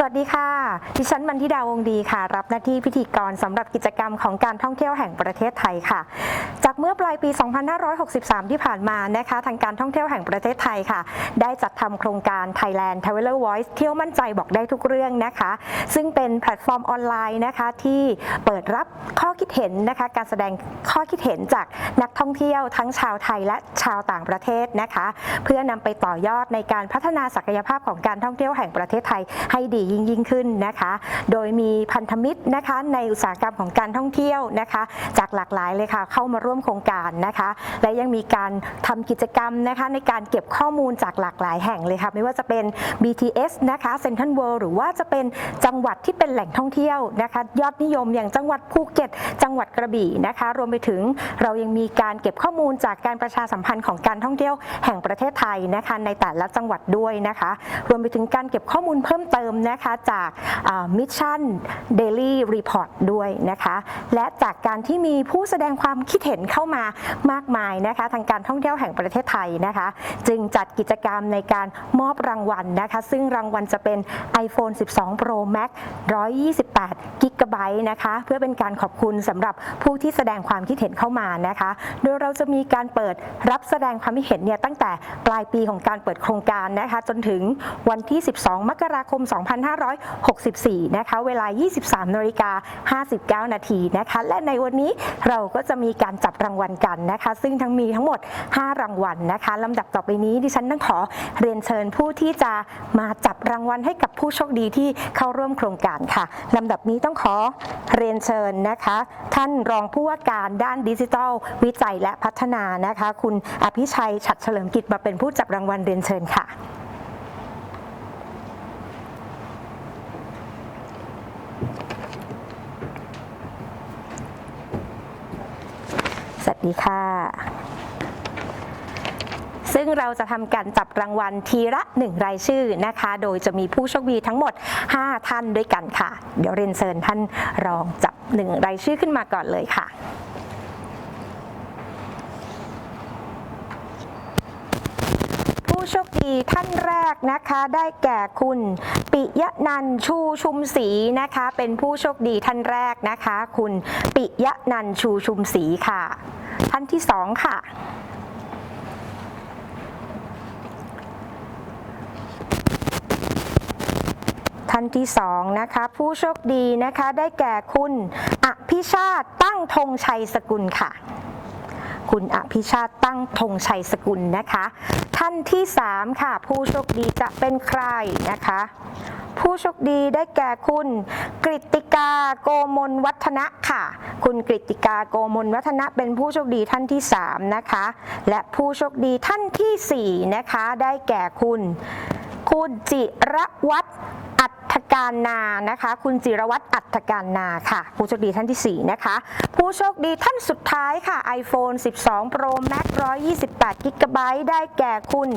สวัสดีค่ะ ดิฉันมันทิดาวงดีค่ะ รับหน้าที่พิธีกรสำหรับกิจกรรมของการท่องเที่ยวแห่งประเทศไทยค่ะ จากเมื่อปลายปี 2563 ที่ผ่านมานะคะ ทางการท่องเที่ยวแห่งประเทศไทยค่ะ ได้จัดทำโครงการ Thailand Traveler Voice เที่ยวมั่นใจบอกได้ทุกเรื่องนะคะ ซึ่งเป็นแพลตฟอร์มออนไลน์นะคะ ที่เปิดรับข้อคิดเห็นนะคะ การแสดงข้อคิดเห็นจากนักท่องเที่ยวทั้งชาวไทยและชาวต่างประเทศนะคะ เพื่อนำไปต่อยอดในการพัฒนาศักยภาพของการท่องเที่ยวแห่งประเทศไทยให้ดียิ่งยิ่งขึ้นนะคะ โดยมีพันธมิตรนะคะในอุตสาหกรรมของการท่องเที่ยวนะคะ จากหลากหลายเลยค่ะ เข้ามาร่วมโครงการนะคะ และยังมีการทำกิจกรรมนะคะในการเก็บข้อมูลจากหลากหลายแห่งเลยค่ะ ไม่ว่าจะเป็น BTS นะคะเซ็นทรัลเวิลด์หรือว่าจะเป็นจังหวัดที่เป็นแหล่งท่องเที่ยวนะคะ ยอดนิยมอย่างจังหวัดภูเก็ต จังหวัดกระบี่นะคะ รวมไปถึงเรายังมีการเก็บข้อมูลจากการประชาสัมพันธ์ของการท่องเที่ยวแห่งประเทศไทยนะคะในแต่ละจังหวัดด้วยนะคะ รวมไปถึงการเก็บข้อมูลเพิ่มเติมนะคะจากมิชชั่นเดลี่รีพอร์ตด้วยนะคะ และจากการที่มีผู้แสดงความคิดเห็นเข้ามามากมายนะคะ ทางการท่องเที่ยวแห่งประเทศไทยนะคะ จึงจัดกิจกรรมในการมอบรางวัลนะคะ ซึ่งรางวัลจะเป็น iPhone 12 Pro Max 128 g b นะคะ เพื่อเป็นการขอบคุณสำหรับผู้ที่แสดงความคิดเห็นเข้ามานะคะ โดยเราจะมีการเปิดรับแสดงความคิดเห็นเนี่ยตั้งแต่ปลายปีของการเปิดโครงการนะคะ จนถึงวันที่ 12 มกราคม2564 นะคะ เวลา 23นาฬิกา59 นาทีนะคะ และในวันนี้เราก็จะมีการจับรางวัลกันนะคะ ซึ่งทั้งมีทั้งหมด 5 รางวัลนะคะลำดับต่อไปนี้ดิฉันต้องขอเรียนเชิญผู้ที่จะมาจับรางวัลให้กับผู้โชคดีที่เข้าร่วมโครงการค่ะลำดับนี้ต้องขอเรียนเชิญนะคะ ท่านรองผู้ว่าการด้านดิจิทัล วิจัยและพัฒนานะคะ คุณอภิชัยฉัดเฉลิมกิจมาเป็นผู้จับรางวัลเรียนเชิญค่ะ วัสดีค่ะ ซึ่งเราจะทำการจับรางวัลทีละหนึ่งรายชื่อนะคะ โดยจะมีผู้โชคดีทั้งหมด 5 ท่านด้วยกันค่ะ เดี๋ยวเรียนเชิญท่านรองจับหนึ่งรายชื่อขึ้นมาก่อนเลยค่ะผู้โชคดีท่านแรกนะคะได้แก่คุณปิยะนันชูชุมศรีนะคะ เป็นผู้โชคดีท่านแรกนะคะ คุณปิยะนันชูชุมศรีค่ะ ท่านที่สองค่ะ ท่านที่สองนะคะ ผู้โชคดีนะคะได้แก่คุณอภิชาติตั้งธงชัยสกุลค่ะ คุณอภิชาติตั้งธงชัยสกุลนะคะ ท่านที่ 3 ค่ะ ผู้โชคดีจะเป็นใครนะคะ ผู้โชคดีได้แก่คุณกริติกาโกมลวัฒนะค่ะ คุณกริติกาโกมลวัฒนะเป็นผู้โชคดีท่านที่ 3 นะคะ และผู้โชคดีท่านทีสี่ 4 นะคะ ได้แก่คุณ คุณจิรวัตรอัฐการนานะคะ คุณจิรวัตรอัฐการนาค่ะ ผู้โชคดีท่านที่ 4 นะคะ ผู้โชคดีท่านสุดท้ายค่ะ iPhone 12 Pro Max 128 g b ได้แก่คุณ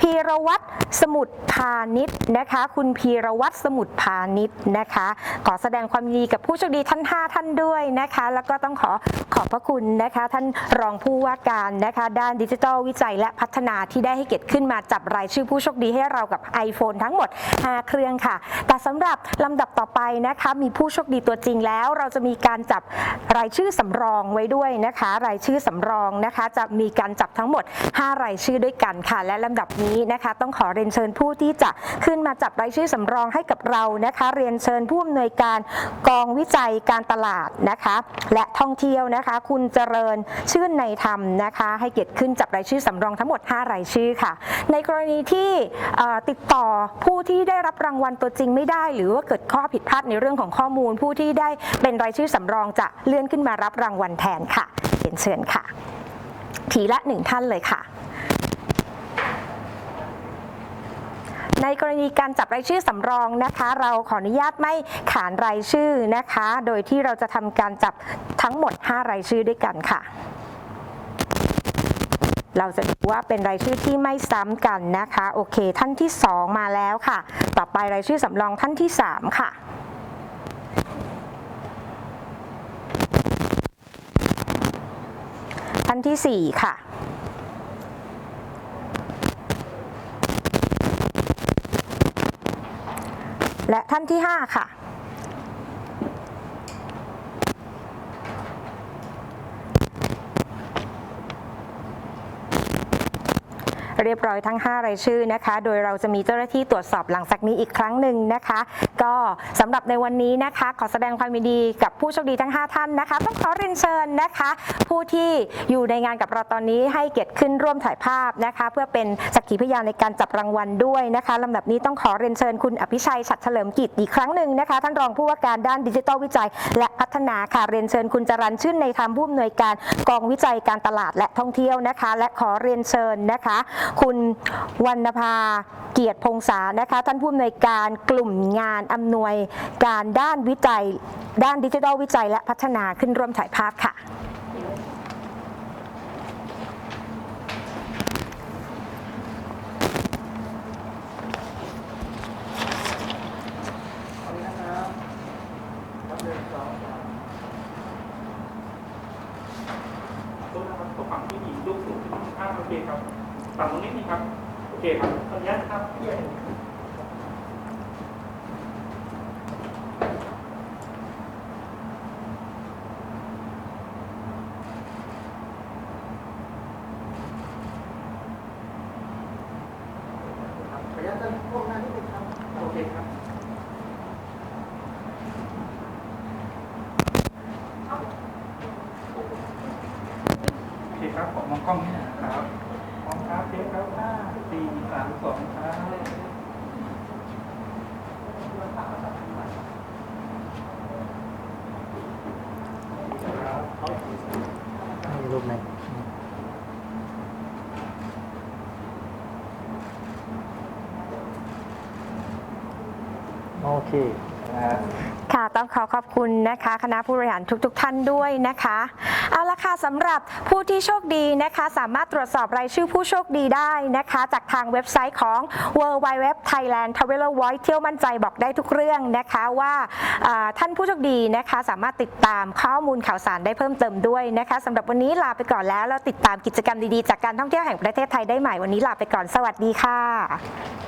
พีรวัตรสมุทรพาณิชย์นะคะ คุณพีรวัตรสมุทรพาณิชย์นะคะ ขอแสดงความยินดีกับผู้โชคดีท่าน 5 ท่านด้วยนะคะ แล้วก็ต้องขอขอบพระคุณนะคะ ท่านรองผู้ว่าการนะคะ ด้านดิจิทัลวิจัยและพัฒนาที่ได้ให้เกียรติขึ้นมาจับรายชื่อผู้โชคดีให้เรากับ iPhone ทั้งหมด 5 เครื่องค่ะ แต่สำหรับลำดับต่อไปนะคะ มีผู้โชคดีตัวจริงแล้ว เราจะมีการจับรายชื่อสำรองไว้ด้วยนะคะ รายชื่อสำรองนะคะ จะมีการจับทั้งหมด 5 รายชื่อด้วยกันค่ะ และลำดับนี้นะคะต้องขอเรียนเชิญผู้ที่จะขึ้นมาจับรายชื่อสำรองให้กับเรานะคะ เรียนเชิญผู้อำนวยการกองวิจัยการตลาดนะคะ และท่องเที่ยวนะคะ คุณเจริญชื่นในธรรมนะคะ ให้เกียรติขึ้นจับรายชื่อสำรองทั้งหมด 5 รายชื่อค่ะ ในกรณีที่ติดต่อผู้ที่ได้รับรางวัลตัวจริงไม่ได้ หรือว่าเกิดข้อผิดพลาดในเรื่องของข้อมูล ผู้ที่ได้เป็นรายชื่อสำรองจะเลื่อนขึ้นมารับรางวัลแทนค่ะเรียนเชิญค่ะ ทีละหนึ่งท่านเลยค่ะ ในกรณีการจับรายชื่อสำรองนะคะ เราขออนุญาตไม่ขานรายชื่อนะคะ โดยที่เราจะทำการจับทั้งหมด 5 รายชื่อด้วยกันค่ะเราจะดูว่าเป็นรายชื่อที่ไม่ซ้ำกันนะคะ โอเค ท่านที่ 2 มาแล้วค่ะ ต่อไปรายชื่อสำรองท่านที่ 3 ค่ะ ท่านที่ 4 ค่ะ และท่านที่ 5 ค่ะ เรียบร้อยทั้ง 5 รายชื่อนะคะ โดยเราจะมีเจ้าหน้าที่ตรวจสอบหลังจากนี้อีกครั้งหนึ่งนะคะ ก็สำหรับในวันนี้นะคะ ขอแสดงความยินดีกับผู้โชคดีทั้ง 5 ท่านนะคะ ต้องขอเรียนเชิญนะคะ ผู้ที่อยู่ในงานกับเราตอนนี้ให้เกียรติขึ้นร่วมถ่ายภาพนะคะ เพื่อเป็นสักขีพยานในการจับรางวัลด้วยนะคะลำดับนี้ต้องขอเรียนเชิญคุณอภิชัยฉัตรเฉลิมกิจอีกครั้งหนึ่งนะคะ ท่านรองผู้ว่าการด้านดิจิทัลวิจัย และพัฒนาค่ะเรียนเชิญคุณจรันชื่นในธรรมผู้อำนวยการกองวิจัยการตลาดและท่องเที่ยวนะคะ และขอเรียนเชิญนะคะคุณวรรณภาเกียรติพงษานะคะ ท่านผู้อำนวยการกลุ่มงานอำนวยการด้านวิจัย ด้านดิจิทัลวิจัย และพัฒนาขึ้นร่วมถ่ายภาพค่ะตัวนะครับตัวฝั่งที่มีลูกสูงอ่าโอเคครับ ฝั่งตรงนี้นี่ครับ โอเคครับขออนุญาตนะครับพี่ใหญ่ขออนุญาตตั้งพวกหน้านิดนึงครับโอเคครับโอเคครับผมมองกล้องนี่นะครับ องครับเทปครับห้าสี่สามสองครับมีรูปไหมโอเค ค่ะต้องขอขอบคุณนะคะ คณะผู้บริหารทุกๆทท่านด้วยนะคะเอาละค่ะสำหรับผู้ที่โชคดีนะคะ สามารถตรวจสอบรายชื่อผู้โชคดีได้นะคะ จากทางเว็บไซต์ของ w w w Thailand Traveler Voice เที่ยวมั่นใจบอกได้ทุกเรื่องนะคะว่าอ่าท่านผู้โชคดีนะคะ สามารถติดตามข้อมูลข่าวสารได้เพิ่มเติมด้วยนะคะสำหรับวันนี้ลาไปก่อนแล้วแล้วติดตามกิจกรรมดีๆ จากการท่องเที่ยวแห่งประเทศไทยได้ใหม่วันนี้ลาไปก่อนสวัสดีค่ะ